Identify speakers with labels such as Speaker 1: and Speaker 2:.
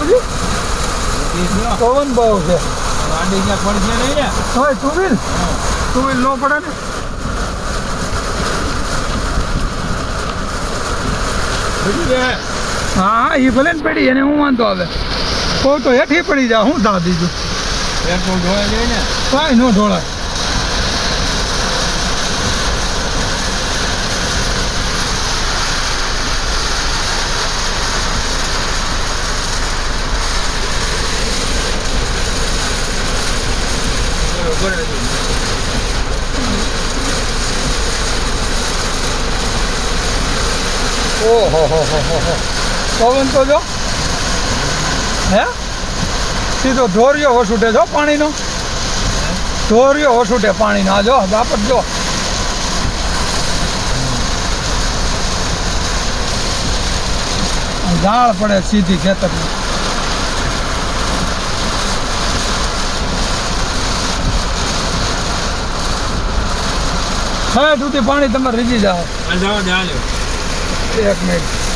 Speaker 1: પછી પવન બહુ છે.
Speaker 2: ગાડી ક્યાં પડશે નહીં ને?
Speaker 1: હવે ટુ વ્હીલ ટુ વ્હીલ નો પડે ને.
Speaker 2: બધું છે
Speaker 1: હા એ ભલે ને પડી એને હું વાંધો આવે. તો તો હેઠી પડી જા હું થા દીધું કાંઈ ન ઢોળાય ઓહો હો હો હો હો પવન તો જો હે સીધો ધોર્યો છૂટે જો પાણીનો ધોર્યો છૂટે પાણીનો આ જો બાપટ જો ઝાડ પડે સીધી ખેતરમાં હવે સુધી પાણી તમારે રીજી
Speaker 2: જાઓ.
Speaker 1: એક મિનિટ.